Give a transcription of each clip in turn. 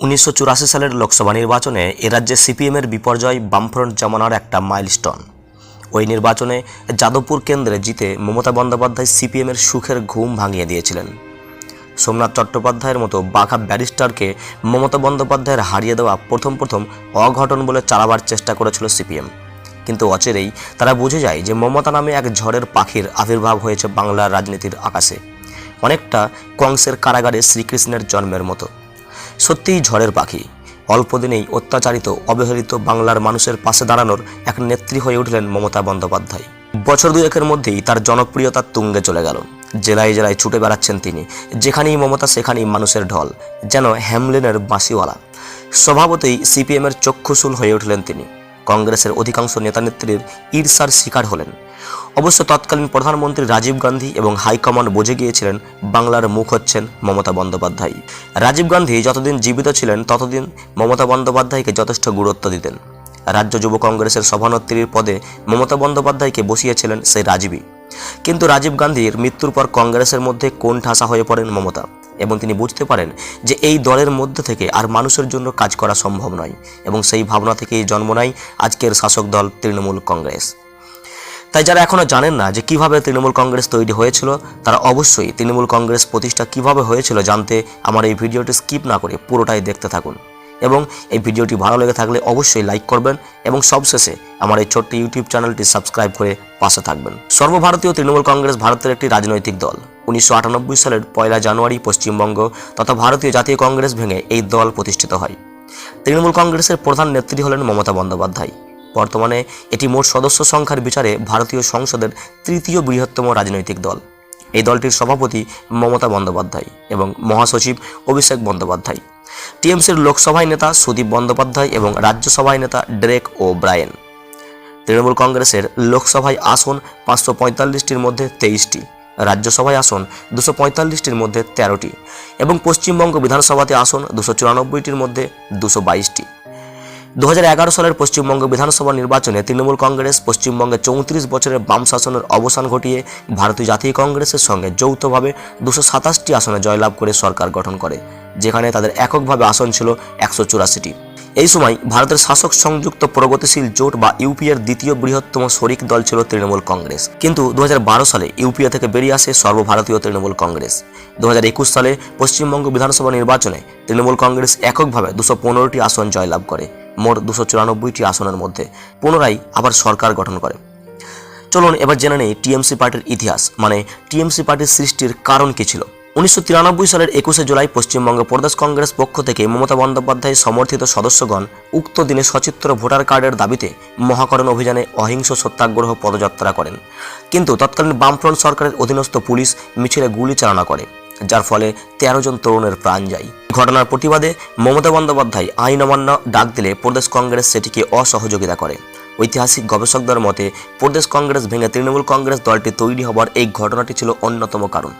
উনিশশো চুরাশি সালের লোকসভা নির্বাচনে এ রাজ্যে সিপিএমের বিপর্যয় বামফ্রন্ট জমানার একটা মাইলস্টোন। ওই নির্বাচনে যাদবপুর কেন্দ্রে জিতে মমতা বন্দ্যোপাধ্যায় সিপিএমের সুখের ঘুম ভাঙিয়ে দিয়েছিলেন। সোমনাথ চট্টোপাধ্যায়ের মতো বাঘা ব্যারিস্টারকে মমতা বন্দ্যোপাধ্যায়ের হারিয়ে দেওয়া প্রথম প্রথম অঘটন বলে চালাবার চেষ্টা করেছিল সিপিএম। কিন্তু অচেরেই তারা বুঝে যায় যে মমতা নামে এক ঝড়ের পাখির আবির্ভাব হয়েছে বাংলার রাজনীতির আকাশে। অনেকটা কংসের কারাগারে শ্রীকৃষ্ণের জন্মের মতো। সত্যিই ঝড়ের পাখি। অল্প দিনেই অত্যাচারিত, অবহেলিত বাংলার মানুষের পাশে দাঁড়ানোর এক নেত্রী হয়ে উঠলেন মমতা বন্দ্যোপাধ্যায়। বছর দুয়েকের মধ্যেই তার জনপ্রিয়তা তুঙ্গে চলে গেল। জেলায় জেলায় ছুটে বেড়াচ্ছেন তিনি। যেখানেই মমতা, সেখানেই মানুষের ঢল, যেন হ্যামলিনের বাঁশিওয়ালা। স্বভাবতই সিপিএমের চক্ষুশূল হয়ে উঠলেন তিনি। কংগ্রেসের অধিকাংশ নেতানেত্রীর ঈর্ষার শিকার হলেন। অবশ্য তৎকালীন প্রধানমন্ত্রী রাজীব গান্ধী এবং হাইকমান্ড বুঝে গিয়েছিলেন বাংলার মুখ হচ্ছেন মমতা বন্দ্যোপাধ্যায়। রাজীব গান্ধী যতদিন জীবিত ছিলেন, ততদিন মমতা বন্দ্যোপাধ্যায়কে যথেষ্ট গুরুত্ব দিতেন। রাজ্য যুব কংগ্রেসের সভানেত্রীর পদে মমতা বন্দ্যোপাধ্যায়কে বসিয়েছিলেন সেই রাজীবই। কিন্তু রাজীব গান্ধীর মৃত্যুর পর কংগ্রেসের মধ্যে কোন ঠাসা হয়ে পড়েন মমতা? এবং তিনি বুঝতে পারেন যে এই দলের মধ্যে থেকে আর মানুষের জন্য কাজ করা সম্ভব নয়। এবং সেই ভাবনা থেকেই জন্ম নেয় আজকের শাসক দল তৃণমূল কংগ্রেস। তাই যারা এখনও জানেন না যে কীভাবে তৃণমূল কংগ্রেস তৈরি হয়েছিল, তারা অবশ্যই তৃণমূল কংগ্রেস প্রতিষ্ঠা কীভাবে হয়েছিল জানতে আমার এই ভিডিওটি স্কিপ না করে পুরোটাই দেখতে থাকুন। এবং এই ভিডিওটি ভালো লেগে থাকলে অবশ্যই লাইক করবেন এবং সবশেষে আমার এই ছোট্ট ইউটিউব চ্যানেলটি সাবস্ক্রাইব করে পাশে থাকবেন। সর্বভারতীয় তৃণমূল কংগ্রেস ভারতের একটি রাজনৈতিক দল। উনিশশো আটানব্বই সালের পয়লা জানুয়ারি পশ্চিমবঙ্গ তথা ভারতীয় জাতীয় কংগ্রেস ভেঙে এই দল প্রতিষ্ঠিত হয়। তৃণমূল কংগ্রেসের প্রধান নেত্রী হলেন মমতা বন্দ্যোপাধ্যায়। বর্তমানে এটি মোট সদস্য সংখ্যার বিচারে ভারতীয় সংসদের তৃতীয় বৃহত্তম রাজনৈতিক দল। এই দলটির সভাপতি মমতা বন্দ্যোপাধ্যায় এবং মহাসচিব অভিষেক বন্দ্যোপাধ্যায়। টিএমসির লোকসভায় নেতা সুদীপ বন্দ্যোপাধ্যায় এবং রাজ্যসভায় নেতা ড্রেক ও ব্রায়েন। তৃণমূল কংগ্রেসের লোকসভায় আসন পাঁচশো পঁয়তাল্লিশটির মধ্যে তেইশটি, রাজ্যসভায় আসন দুশো পঁয়তাল্লিশটির মধ্যে তেরোটি এবং পশ্চিমবঙ্গ বিধানসভাতে আসন দুশো চুরানব্বইটির মধ্যে দুশো বাইশটি। দু হাজার এগারো সালের পশ্চিমবঙ্গ বিধানসভা নির্বাচনে তৃণমূল কংগ্রেস পশ্চিমবঙ্গে চৌত্রিশ বছরের বাম শাসনের অবসান ঘটিয়ে ভারতীয় জাতীয় কংগ্রেসের সঙ্গে যৌথভাবে দুশো সাতাশটি আসনে জয়লাভ করে সরকার গঠন করে, যেখানে তাদের এককভাবে আসন ছিল একশো চুরাশিটি। এই সময় ভারতের শাসক সংযুক্ত প্রগতিশীল জোট বা ইউপিএর দ্বিতীয় বৃহত্তম শরিক দল ছিল তৃণমূল কংগ্রেস। কিন্তু দু হাজার বারো সালে ইউপিএ থেকে বেরিয়ে আসে সর্বভারতীয় তৃণমূল কংগ্রেস। দু হাজার একুশ সালে পশ্চিমবঙ্গ বিধানসভা নির্বাচনে তৃণমূল কংগ্রেস এককভাবে দুশো পনেরোটি আসন জয়লাভ করে। মোট দুশো চুরানব্বইটি আসনের মধ্যে, পুনরায় আবার সরকার গঠন করে। চলুন এবার জেনে নেই টিএমসি পার্টির ইতিহাস মানে টিএমসি পার্টির সৃষ্টির কারণ কি ছিল? উনিশশো তিরানব্বই সালের একুশে জুলাই পশ্চিমবঙ্গ প্রদেশ কংগ্রেস পক্ষ থেকে মমতা বন্দ্যোপাধ্যায় সমর্থিত সদস্যগণ উক্ত দিনে সচিত্র ভোটার কার্ডের দাবিতে মহাকরণ অভিযানে অহিংস সত্যাগ্রহ পদযাত্রা করেন। কিন্তু তৎকালীন বামফ্রন্ট সরকারের অধীনস্থ পুলিশ মিছিলে গুলি চালনা করে, যার ফলে তেরো জন তরুণের প্রাণ যায়। ঘটনার প্রতিবাদে মমতা বন্দ্যোপাধ্যায় আইন অমান্য ডাক দিলে প্রদেশ কংগ্রেস সেটিকে অসহযোগিতা করে। ঐতিহাসিক গবেষকদের মতে, প্রদেশ কংগ্রেস ভেঙে তৃণমূল কংগ্রেস দলটি তৈরি হবার এই ঘটনাটি ছিল অন্যতম কারণ।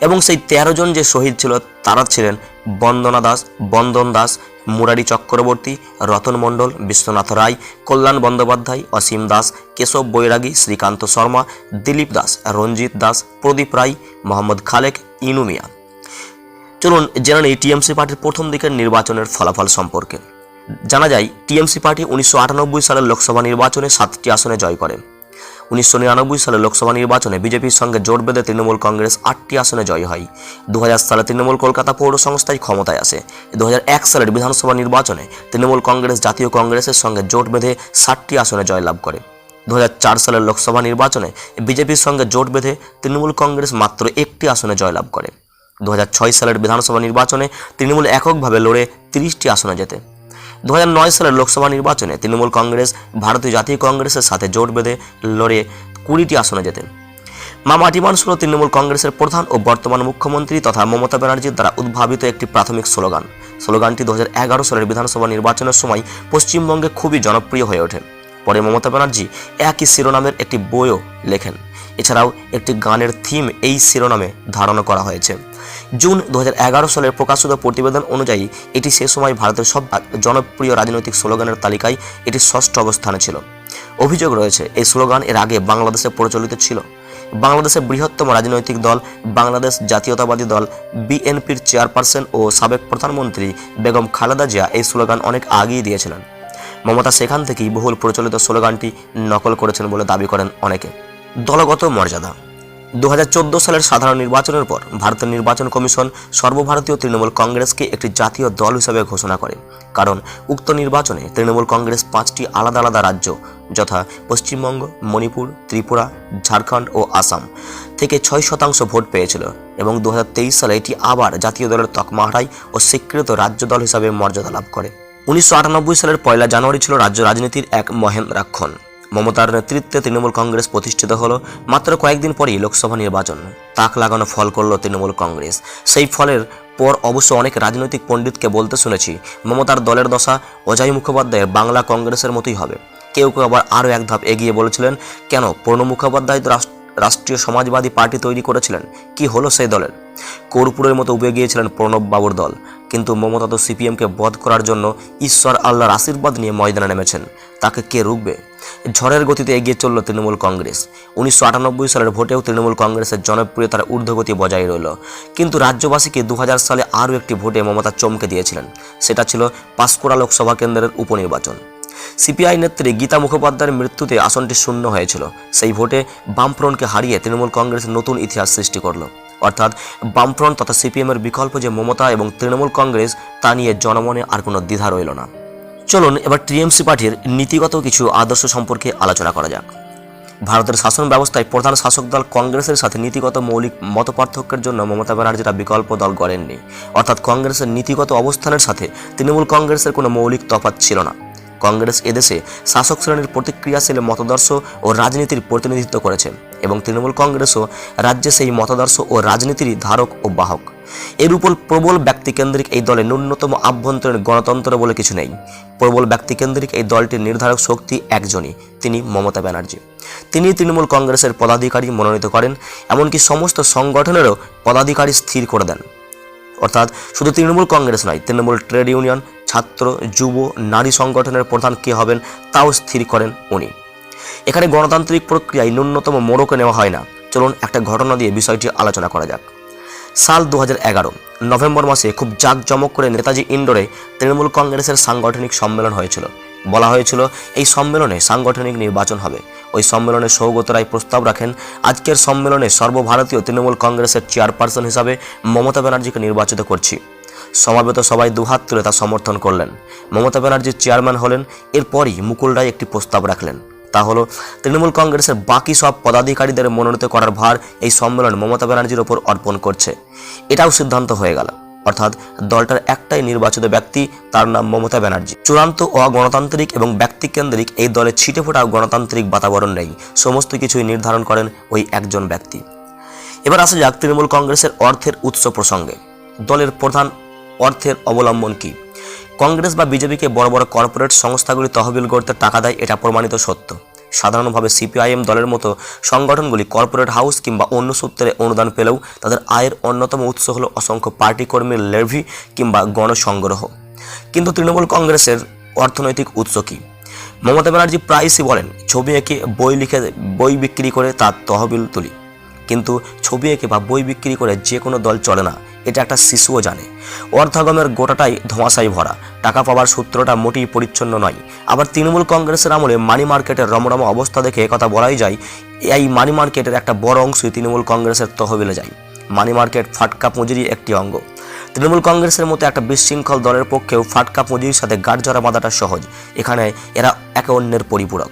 এবং সেই তেরো জন যে শহীদ ছিল, তারা ছিলেন বন্দনা দাস, বন্দন দাস, মুরারি চক্রবর্তী, রতন মণ্ডল, বিশ্বনাথ রায়, কল্যাণ বন্দ্যোপাধ্যায়, অসীম দাস, কেশব বৈরাগী, শ্রীকান্ত শর্মা, দিলীপ দাস, রঞ্জিত দাস, প্রদীপ রায়, মোহাম্মদ খালেক ইনুমিয়া চলুন জেনে নেই টিএমসি পার্টির প্রথম দিকের নির্বাচনের ফলাফল সম্পর্কে। জানা যায়, টিএমসি পার্টি উনিশশো আটানব্বই সালের লোকসভা নির্বাচনে সাতটি আসনে জয় করে। উনিশশো নিরানব্বই সালে লোকসভা নির্বাচনে বিজেপির সঙ্গে জোট বেঁধে তৃণমূল কংগ্রেস আটটি আসনে জয় হয়। দু হাজার সালে তৃণমূল কলকাতা পৌর সংস্থায় ক্ষমতায় আসে। দু হাজার এক সালের বিধানসভা নির্বাচনে তৃণমূল কংগ্রেস জাতীয় কংগ্রেসের সঙ্গে জোট বেঁধে ষাটটি আসনে জয়লাভ করে। দু হাজার চার সালের লোকসভা নির্বাচনে বিজেপির সঙ্গে জোট বেঁধে তৃণমূল কংগ্রেস মাত্র একটি আসনে জয়লাভ করে। দু হাজার ছয় সালের বিধানসভা নির্বাচনে তৃণমূল এককভাবে লড়ে তিরিশটি আসনে জেতে। দু সালের লোকসভা নির্বাচনে তৃণমূল কংগ্রেস, ভারতীয় জাতীয় কংগ্রেসের সাথে জোট বেঁধে লড়ে কুড়িটি আসনে জেতেন মা মাটি মানুষ হল তৃণমূল কংগ্রেসের প্রধান ও বর্তমান মুখ্যমন্ত্রী তথা মমতা ব্যানার্জির দ্বারা উদ্ভাবিত একটি প্রাথমিক স্লোগান। স্লোগানটি দু হাজার এগারো সালের বিধানসভা নির্বাচনের সময় পশ্চিমবঙ্গে খুবই জনপ্রিয় হয়ে ওঠে। পরে মমতা ব্যানার্জি একই শিরোনামের একটি বইও লেখেন। এছাড়াও একটি গানের থিম এই শিরোনামে ধারণা করা হয়েছে। জুন দু হাজার এগারো সালের প্রকাশিত প্রতিবেদন অনুযায়ী, এটি সে সময় ভারতের সব জনপ্রিয় রাজনৈতিক স্লোগানের তালিকায় এটি ষষ্ঠ অবস্থানে ছিল। অভিযোগ রয়েছে, এই স্লোগান এর আগে বাংলাদেশে প্রচলিত ছিল। বাংলাদেশের বৃহত্তম রাজনৈতিক দল, বাংলাদেশ জাতীয়তাবাদী দল, বিএনপির চেয়ারপারসন ও সাবেক প্রধানমন্ত্রী বেগম খালেদা জিয়া এই স্লোগান অনেক আগেই দিয়েছিলেন। মমতা সেখান থেকেই বহুল প্রচলিত স্লোগানটি নকল করেছেন বলে দাবি করেন অনেকে। দলগত মর্যাদা দু হাজার চোদ্দ সালের সাধারণ নির্বাচনের পর ভারতের নির্বাচন কমিশন সর্বভারতীয় তৃণমূল কংগ্রেসকে একটি জাতীয় দল হিসেবে ঘোষণা করে। কারণ, উক্ত নির্বাচনে তৃণমূল কংগ্রেস পাঁচটি আলাদা আলাদা রাজ্য, যথা পশ্চিমবঙ্গ, মণিপুর, ত্রিপুরা, ঝাড়খণ্ড ও আসাম থেকে ছয় শতাংশ ভোট পেয়েছিল এবং দু হাজার তেইশ সালে এটি আবার জাতীয় দলের তকমা হারায় ও স্বীকৃত রাজ্য দল হিসাবে মর্যাদা লাভ করে। উনিশশো আটানব্বই সালের পয়লা জানুয়ারি ছিল রাজ্য রাজনীতির এক মহেন্দ্রাক্ষণ। মমতার নেতৃত্বে তৃণমূল কংগ্রেস প্রতিষ্ঠিত হলো মাত্র কয়েকদিন পরেই লোকসভা নির্বাচন। তাক লাগানো ফল করল তৃণমূল কংগ্রেস। সেই ফলের পর অবশ্য অনেক রাজনৈতিক পণ্ডিতকে বলতে শুনেছি, মমতার দলের দশা অজয় মুখোপাধ্যায়ের বাংলা কংগ্রেসের মতোই হবে। কেউ কেউ আবার আরও এক ধাপ এগিয়ে বলেছিলেন, কেন? প্রণব মুখোপাধ্যায় তো রাষ্ট্র- রাষ্ট্রীয় সমাজবাদী পার্টি তৈরি করেছিলেন। কি হলো সেই দলের? কর্পূরের মতো উবে গিয়েছিলেন প্রণব বাবুর দল। কিন্তু মমতা তো সিপিএমকে বধ করার জন্য ঈশ্বর আল্লাহর আশীর্বাদ নিয়ে ময়দানে নেমেছেন। তাকে কে রুখবে? ঝড়ের গতিতে এগিয়ে চলল তৃণমূল কংগ্রেস। উনিশশো আটানব্বই সালের ভোটেও তৃণমূল কংগ্রেসের জনপ্রিয়তার ঊর্ধ্বগতি বজায় রইল। কিন্তু রাজ্যবাসীকে দু হাজার সালে আরও একটি ভোটে মমতা চমকে দিয়েছিলেন। সেটা ছিল পাঁশকুড়া লোকসভা কেন্দ্রের উপনির্বাচন। সিপিআই নেত্রী গীতা মুখোপাধ্যায়ের মৃত্যুতে আসনটি শূন্য হয়েছিল। সেই ভোটে বামফ্রন্টকে হারিয়ে তৃণমূল কংগ্রেস নতুন ইতিহাস সৃষ্টি করল। অর্থাৎ বামফ্রন্ট তথা সিপিএমের বিকল্প যে মমতা এবং তৃণমূল কংগ্রেস, তা নিয়ে জনমনে আর কোনো দ্বিধা রইল না। চলুন এবার টিএমসি পার্টির নীতিগত কিছু আদর্শ সম্পর্কে আলোচনা করা যাক। ভারতের শাসন ব্যবস্থায় প্রধান শাসক দল কংগ্রেসের সাথে নীতিগত মৌলিক মতপার্থক্যের জন্য মমতা ব্যানার্জিরা বিকল্প দল গড়েননি। অর্থাৎ কংগ্রেসের নীতিগত অবস্থানের সাথে তৃণমূল কংগ্রেসের কোনো মৌলিক তফাৎ ছিল না। কংগ্রেস এদেশে শাসক শ্রেণির প্রতিক্রিয়াশীল মতাদর্শ ও রাজনীতির প্রতিনিধিত্ব করেছে এবং তৃণমূল কংগ্রেসও রাজ্যে সেই মতাদর্শ ও রাজনীতির ধারক ও বাহক। এর উপর প্রবল ব্যক্তিকেন্দ্রিক এই দলে ন্যূনতম আভ্যন্তরীণ গণতন্ত্র বলে কিছু নেই। প্রবল ব্যক্তিকেন্দ্রিক এই দলটির নির্ধারক শক্তি একজনই, তিনি মমতা ব্যানার্জি। তিনি তৃণমূল কংগ্রেসের পদাধিকারী মনোনীত করেন, এমনকি সমস্ত সংগঠনেরও পদাধিকারী স্থির করে দেন। অর্থাৎ শুধু তৃণমূল কংগ্রেস নয়, তৃণমূল ট্রেড ইউনিয়ন ছাত্র, যুব, নারী সংগঠনের প্রধান কে হবেন তাও স্থির করেন উনি। এখানে গণতান্ত্রিক প্রক্রিয়ায় ন্যূনতম মোড়কে নেওয়া হয় না। চলুন একটা ঘটনা দিয়ে বিষয়টি আলোচনা করা যাক। সাল দু হাজার এগারো, নভেম্বর মাসে খুব জাঁকজমক করে নেতাজি ইন্ডোরে তৃণমূল কংগ্রেসের সাংগঠনিক সম্মেলন হয়েছিল। বলা হয়েছিল, এই সম্মেলনে সাংগঠনিক নির্বাচন হবে। ওই সম্মেলনে সৌগত রায় প্রস্তাব রাখেন। আজকের সম্মেলনে সর্বভারতীয় তৃণমূল কংগ্রেসের চেয়ারপারসন হিসাবে মমতা ব্যানার্জিকে নির্বাচিত করছি। সমাবেত সবাই দুহাত তুলে তা সমর্থন করলেন। মমতা ব্যানার্জির চেয়ারম্যান হলেন, এরপরই মুকুল রায় একটি প্রস্তাব রাখলেন। তা হলো, তৃণমূল কংগ্রেসের বাকি সব পদাধিকারীদের মনোনীত করার ভার এই সম্মেলন মমতা ব্যানার্জির ওপর অর্পণ করছে। এটাও সিদ্ধান্ত হয়ে গেল। অর্থাৎ দলটার একটাই নির্বাচিত ব্যক্তি, তার নাম মমতা ব্যানার্জি। চূড়ান্ত অগণতান্ত্রিক এবং ব্যক্তিকেন্দ্রিক এই দলে ছিটে ফোটা গণতান্ত্রিক বাতাবরণ নেই। সমস্ত কিছুই নির্ধারণ করেন ওই একজন ব্যক্তি। এবার আসা যাক তৃণমূল কংগ্রেসের অর্থের উৎস প্রসঙ্গে। দলের প্রধান অর্থের অবলম্বন কি? কংগ্রেস বা বিজেপিকে বড় বড় কর্পোরেট সংস্থাগুলি তহবিল করতে টাকা দেয়, এটা প্রমাণিত সত্য। সাধারণভাবে সিপিআইএম দলের মতো সংগঠনগুলি কর্পোরেট হাউস কিংবা অন্য সূত্রে অনুদান পেলেও তাদের আয়ের অন্যতম উৎস হলো অসংখ্য পার্টি কর্মীর লেভি কিংবা গণসংগ্রহ। কিন্তু তৃণমূল কংগ্রেসের অর্থনৈতিক উৎস কী? মমতা ব্যানার্জি প্রায়শই বলেন, ছবি এঁকে বই লিখে, বই বিক্রি করে তার তহবিল তুলি। কিন্তু ছবি এঁকে বা বই বিক্রি করে যে কোনো দল চলে না, এটা একটা শিশুও জানে। অর্থাগমের গোটাটাই ধোঁয়াশাই ভরা। টাকা পাওয়ার সূত্রটা মোটেই পরিচ্ছন্ন নয়। আবার তৃণমূল কংগ্রেসের আমলে মানি মার্কেটের রমরম অবস্থা দেখে কথা বলাই যায়, এই মানি মার্কেটের একটা বড় অংশই তৃণমূল কংগ্রেসের তহবিলে যায়। মানি মার্কেট ফাটকা পুঁজিরই একটি অঙ্গ। তৃণমূল কংগ্রেসের মতো একটা বিশৃঙ্খল দলের পক্ষেও ফাটকা পুঁজির সাথে গাঢ়জরা বাঁধাটা সহজ। এখানে এরা একে অন্যের পরিপূরক।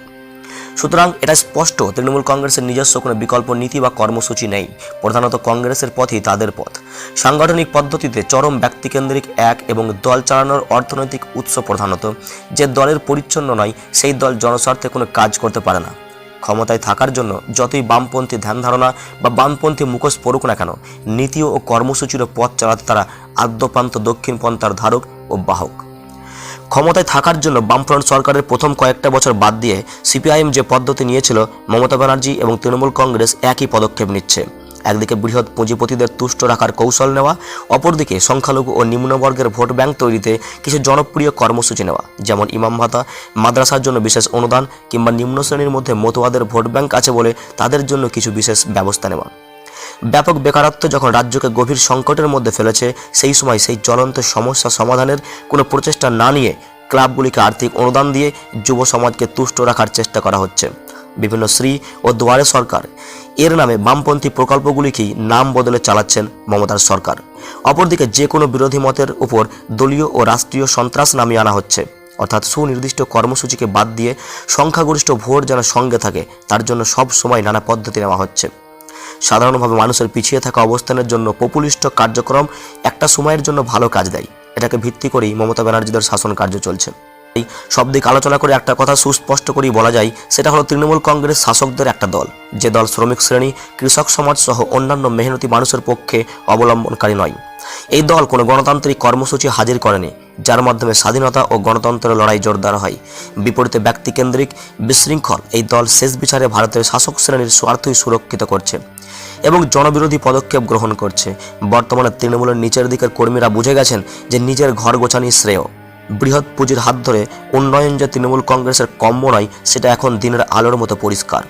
সুতরাং এটা স্পষ্ট, তৃণমূল কংগ্রেসের নিজস্ব কোনো বিকল্প নীতি বা কর্মসূচি নেই। প্রধানত কংগ্রেসের পথই তাদের পথ। সাংগঠনিক পদ্ধতিতে চরম ব্যক্তিকেন্দ্রিক এক এবং দল চালানোর অর্থনৈতিক উৎস প্রধানত। যে দলের পরিচ্ছন্ন নয়, সেই দল জনস্বার্থে কোনো কাজ করতে পারে না। ক্ষমতায় থাকার জন্য যতই বামপন্থী ধ্যান ধারণা বা বামপন্থী মুখোশ পড়ুক না কেন, নীতি ও কর্মসূচির পথ চালাতে তারা আদ্যপ্রান্ত দক্ষিণ পন্থার ধারক ও বাহক। ক্ষমতায় থাকার জন্য বামফ্রন্ট সরকারের প্রথম কয়েকটা বছর বাদ দিয়ে সিপিআইএম যে পদ্ধতি নিয়েছিল, মমতা ব্যানার্জি এবং তৃণমূল কংগ্রেস একই পদক্ষেপ নিচ্ছে। একদিকে বৃহৎ পুঁজিপতিদের তুষ্ট রাখার কৌশল নেওয়া, অপরদিকে সংখ্যালঘু ও নিম্নবর্গের ভোট ব্যাংক তৈরিতে কিছু জনপ্রিয় কর্মসূচি নেওয়া, যেমন ইমাম ভাতা, মাদ্রাসার জন্য বিশেষ অনুদান কিংবা নিম্ন শ্রেণির মধ্যে মতুয়াদের ভোট ব্যাংক আছে বলে তাদের জন্য কিছু বিশেষ ব্যবস্থা নেওয়া। ব্যাপক বেকারত্ব যখন রাজ্যকে গভীর সংকটের মধ্যে ফেলেছে, সেই সময় সেই জ্বলন্ত সমস্যা সমাধানের কোনো প্রচেষ্টা না নিয়ে ক্লাবগুলিকে আর্থিক অনুদান দিয়ে যুব সমাজকে তুষ্ট রাখার চেষ্টা করা হচ্ছে। বিভিন্ন শ্রী ও দুয়ারে সরকার এর নামে বামপন্থী প্রকল্পগুলিকেই নাম বদলে চালাচ্ছেন মমতার সরকার। অপরদিকে যে কোনো বিরোধী মতের উপর দলীয় ও রাষ্ট্রীয় সন্ত্রাস নামিয়ে আনা হচ্ছে। অর্থাৎ সুনির্দিষ্ট কর্মসূচিকে বাদ দিয়ে সংখ্যাগরিষ্ঠ ভোট যেন সঙ্গে থাকে, তার জন্য সব সময় নানা পদ্ধতি নেওয়া হচ্ছে। সাধারণভাবে মানুষের পিছিয়ে থাকা অবস্থানের জন্য পপুলিস্ট কার্যক্রম একটা সময়ের জন্য ভালো কাজ দেয়। এটাকে ভিত্তি করেই মমতা ব্যানার্জিদের শাসন কার্য চলছে। সব দিক আলোচনা করে একটা কথা সুস্পষ্ট করেই বলা যায়, সেটা হলো তৃণমূল কংগ্রেস শাসকদের একটা দল। যে দল শ্রমিক শ্রেণি, কৃষক সমাজ সহ অন্যান্য মেহনতি মানুষের পক্ষে অবলম্বনকারী নয়। এই দল কোনো গণতান্ত্রিক কর্মসূচি হাজির করেনি, যার মাধ্যমে স্বাধীনতা ও গণতন্ত্রের লড়াই জোরদার হয়। বিপরীতে ব্যক্তিকেন্দ্রিক বিশৃঙ্খল এই দল শেষ বিচারে ভারতের শাসক শ্রেণির স্বার্থই সুরক্ষিত করছে এবং জনবিরোধী পদক্ষেপ গ্রহণ করছে। বর্তমানে তৃণমূলের নিচের দিকের কর্মীরা বুঝে গেছেন যে নিজের ঘর গোছানি শ্রেয়। বৃহৎ পুঁজির হাত ধরে উন্নয়ন যে তৃণমূল কংগ্রেসের কম্য নয়, সেটা এখন দিনের আলোর মতো পরিষ্কার।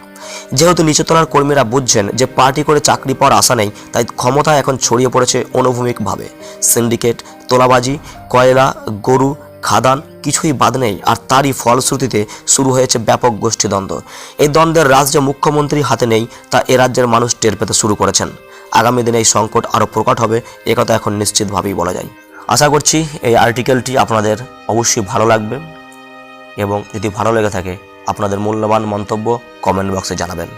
যেহেতু নিচতলার কর্মীরা বুঝছেন যে পার্টি করে চাকরি পাওয়ার আশা নেই, তাই ক্ষমতা এখন ছড়িয়ে পড়েছে অনুভূমিকভাবে। সিন্ডিকেট, তোলাবাজি, কয়লা, গরু, খাদান কিছুই বাদ নেই, আর তারই ফলশ্রুতিতে শুরু হয়েছে ব্যাপক গোষ্ঠীদ্বন্দ্ব। এই দ্বন্দ্বের রাজ যে মুখ্যমন্ত্রী হাতে নেই, তা এ রাজ্যের মানুষ টের পেতে শুরু করেছেন। আগামী দিনে এই সংকট আরও প্রকট হবে একথা এখন নিশ্চিতভাবেই বলা যায়। আশা করছি এই আর্টিকেলটি আপনাদের অবশ্যই ভালো লাগবে এবং যদি ভালো লেগে থাকে, আপনাদের মূল্যবান মন্তব্য কমেন্ট বক্সে জানাবেন।